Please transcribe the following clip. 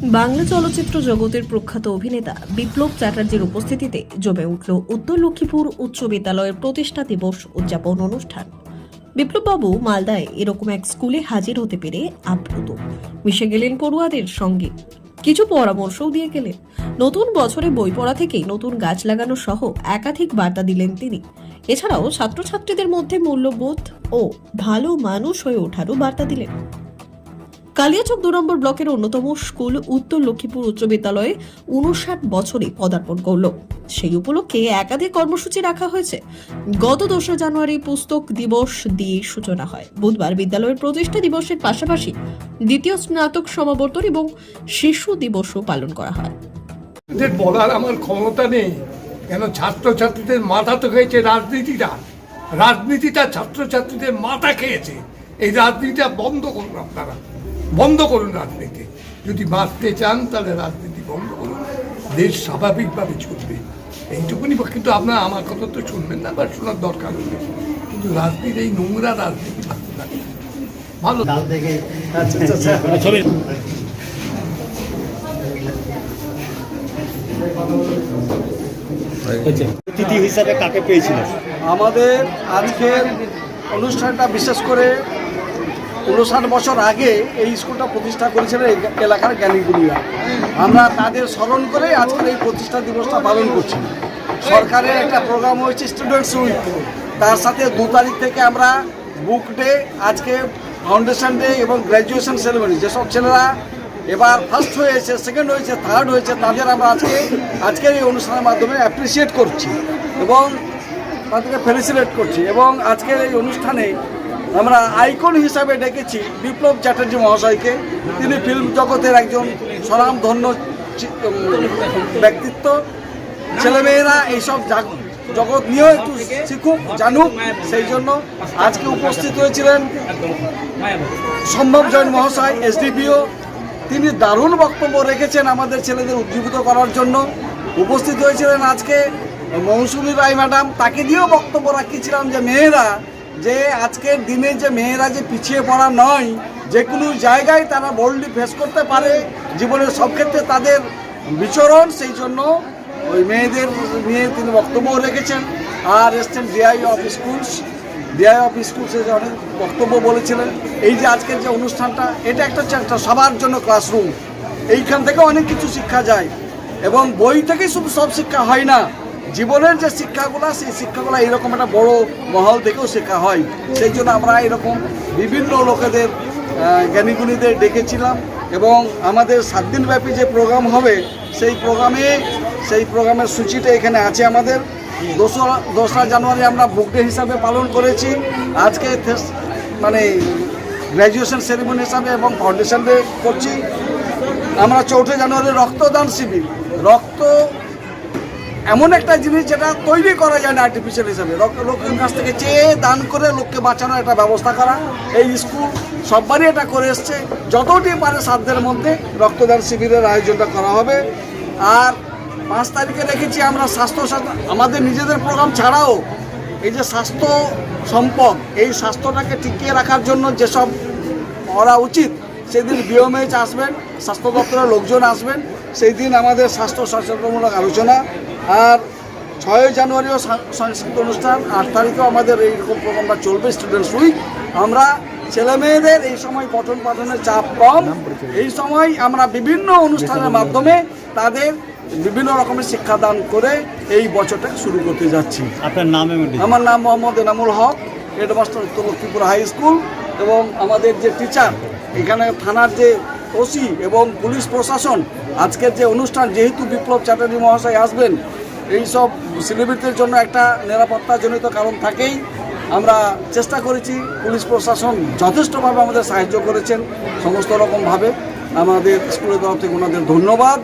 বাংলা চলচ্চিত্র জগতের প্রখ্যাত অভিনেতা বিপ্লব চ্যাটার্জির উপস্থিতিতে জমে উঠল উত্তর লক্ষ্মীপুর উচ্চ বিদ্যালয়ের প্রতিষ্ঠা দিবস উদযাপন অনুষ্ঠান। বিপ্লববাবু মালদায় এরকম এক স্কুলে হাজির হতে পেরে আপ্লুত। মিশে গেলেন পড়ুয়াদের সঙ্গে। কিছু পরামর্শও দিয়ে গেলেন। নতুন বছরে বই পড়া থেকেই নতুন গাছ লাগানো সহ একাধিক বার্তা দিলেন তিনি। এছাড়াও ছাত্রছাত্রীদের মধ্যে মূল্যবোধ ও ভালো মানুষ হয়ে ওঠারও বার্তা দিলেন। কালিয়াচক দু নম্বর ব্লকের অন্যতম স্কুল উত্তর লক্ষ্মীপুর উচ্চ বিদ্যালয়ে উনষাট বছরে পদার্পণ করল। সেই উপলক্ষে একাধিক কর্মসূচি রাখা হয়েছে। গত দোসরা জানুয়ারি পুস্তক দিবস দিয়ে সূচনা হয়। বুধবার বিদ্যালয়ের প্রতিষ্ঠা দিবসের পাশাপাশি দ্বিতীয় স্নাতক সমাবর্তন এবং শিশু দিবসও পালন করা হয়। বলার আমার ক্ষমতা নেই। কেন ছাত্রছাত্রীদের মাথা তো খেয়েছে রাজনীতিটা? রাজনীতিটা ছাত্রছাত্রীদের মাথা খেয়েছে। এই রাজনীতিটা বন্ধ করুন আপনারা। বন্ধ করুন রাজনীতি। যদি বাঁচতে চান তাহলে রাজনীতি বন্ধ করুন। দেশ স্বাভাবিকভাবে চলবে। এইটুকুনি বা- কিন্তু আপনার আমার কথা তো শুনবেন না বা শোনার দরকার নেই কিন্তু রাজনীতি এই নোংরা রাজনীতি ভালো। আচ্ছা আচ্ছা আচ্ছা। অতিথি হিসাবে কাকে পেয়েছিলেন? আমাদের আজকের অনুষ্ঠানটা বিশেষ করে উনষাট বছর আগে এই স্কুলটা প্রতিষ্ঠা করেছিলেন এলাকার জ্ঞানীগুলিরা। আমরা তাদের স্মরণ করে আজকের এই প্রতিষ্ঠা দিবসটা পালন করছি। সরকারের একটা প্রোগ্রাম হয়েছে স্টুডেন্টস উইক তার সাথে দু তারিখ থেকে আমরা বুক ডে আজকে ফাউন্ডেশন ডে এবং গ্র্যাজুয়েশন সেরেমনি যেসব ছেলেরা এবার ফার্স্ট হয়েছে সেকেন্ড হয়েছে থার্ড হয়েছে, তাদের আমরা আজকে, আজকের এই অনুষ্ঠানের মাধ্যমে অ্যাপ্রিসিয়েট করছি এবং তাদেরকে ফেলিসিলেট করছি এবং আজকের এই অনুষ্ঠানে আমরা আইকন হিসাবে ডেকেছি বিপ্লব চ্যাটার্জি মহাশয়কে। তিনি ফিল্ম জগতের একজন স্বনামধন্য ব্যক্তিত্ব। ছেলেমেয়েরা এইসব জাগ- জগৎ নিয়েও একটু শিখুক, জানুক, সেই জন্য আজকে উপস্থিত হয়েছিলেন সম্ভব জৈন মহাশয়, এসডিপিও। তিনি দারুণ বক্তব্য রেখেছেন আমাদের ছেলেদের উজ্জীবিত করার জন্য। উপস্থিত হয়েছিলেন আজকে মৌসুমী রায় ম্যাডাম। তাকে দিয়েও বক্তব্য রাখিয়েছিলাম যে মেয়েরা যে আজকের দিনে যে মেয়েরা যে পিছিয়ে পড়া নয়, যে কোনো জায়গায় তারা বোল্ডলি ফেস করতে পারে, জীবনের সব ক্ষেত্রে তাদের বিচরণ, সেই জন্য ওই মেয়েদের নিয়ে তিনি বক্তব্য রেখেছেন। আর এসছেন DI of schools DI of স্কুলসে যে অনেক বক্তব্য বলেছিলেন, এই যে আজকের যে অনুষ্ঠানটা, এটা একটা একটা সবার জন্য ক্লাসরুম এইখান থেকে অনেক কিছু শিক্ষা যায়। এবং বই থেকেই শুধু সব শিক্ষা হয় না। জীবনের যে শিক্ষাগুলো, সেই শিক্ষাগুলো এইরকম একটা বড় মহল থেকেও শেখা হয়। সেই জন্য আমরা এরকম বিভিন্ন লোকেদের জ্ঞানীগুণীদের ডেকেছিলাম এবং আমাদের সাত দিনব্যাপী যে প্রোগ্রাম হবে, সেই প্রোগ্রামে, সেই প্রোগ্রামের সূচিটা এখানে আছে আমাদের। দোসরা দোসরা জানুয়ারি আমরা বুক ডে হিসাবে পালন করেছি। আজকে মানে গ্র্যাজুয়েশন সেরিমনি হিসাবে এবং ফাউন্ডেশন ডে করছি। আমরা চৌঠা জানুয়ারি রক্তদান শিবির। রক্ত এমন একটা জিনিস যেটা তৈরি করা যায় না আর্টিফিশিয়াল হিসাবে। লোকের কাছ থেকে চেয়ে দান করে লোককে বাঁচানোর একটা ব্যবস্থা করা। এই স্কুল সববারই এটা করে এসছে। যতটি পারে সাধ্যের মধ্যে রক্তদান শিবিরের আয়োজনটা করা হবে। আর পাঁচ তারিখে রেখেছি আমরা স্বাস্থ্য সাথ- আমাদের নিজেদের প্রোগ্রাম ছাড়াও এই যে স্বাস্থ্য সম্পদ, এই স্বাস্থ্যটাকে টিকিয়ে রাখার জন্য যেসব করা উচিত, সেদিন বিওমএইচ আসবেন, স্বাস্থ্য দপ্তরের লোকজন আসবেন। সেই দিন আমাদের স্বাস্থ্য সচেতনমূলক আলোচনা আর ছয় জানুয়ারিও সাংস্কৃতিক অনুষ্ঠান আট তারিখেও আমাদের এইরকম প্রোগ্রামটা চলবে স্টুডেন্টস উইক আমরা ছেলে মেয়েদের এই সময় পঠন পাঠনের চাপ কম। এই সময় আমরা বিভিন্ন অনুষ্ঠানের মাধ্যমে তাদের বিভিন্ন রকমের শিক্ষাদান করে এই বছরটা শুরু করতে যাচ্ছি। আপনার নাম আমার নাম মোহাম্মদ এনামুল হক হেডমাস্টার উত্তর লক্ষ্মীপুর হাই স্কুল এবং আমাদের যে টিচার এখানে থানার যে ওসি এবং পুলিশ প্রশাসন আজকের যে অনুষ্ঠান যেহেতু বিপ্লব চ্যাটার্জি মহাশয় আসবেন এই সব সেলিব্রিটির জন্য একটা নিরাপত্তাজনিত কারণ থাকেই। আমরা চেষ্টা করেছি, পুলিশ প্রশাসন যথেষ্টভাবে আমাদের সাহায্য করেছেন, সমস্ত রকমভাবে। আমাদের স্কুলের তরফ থেকে ওনাদের ধন্যবাদ।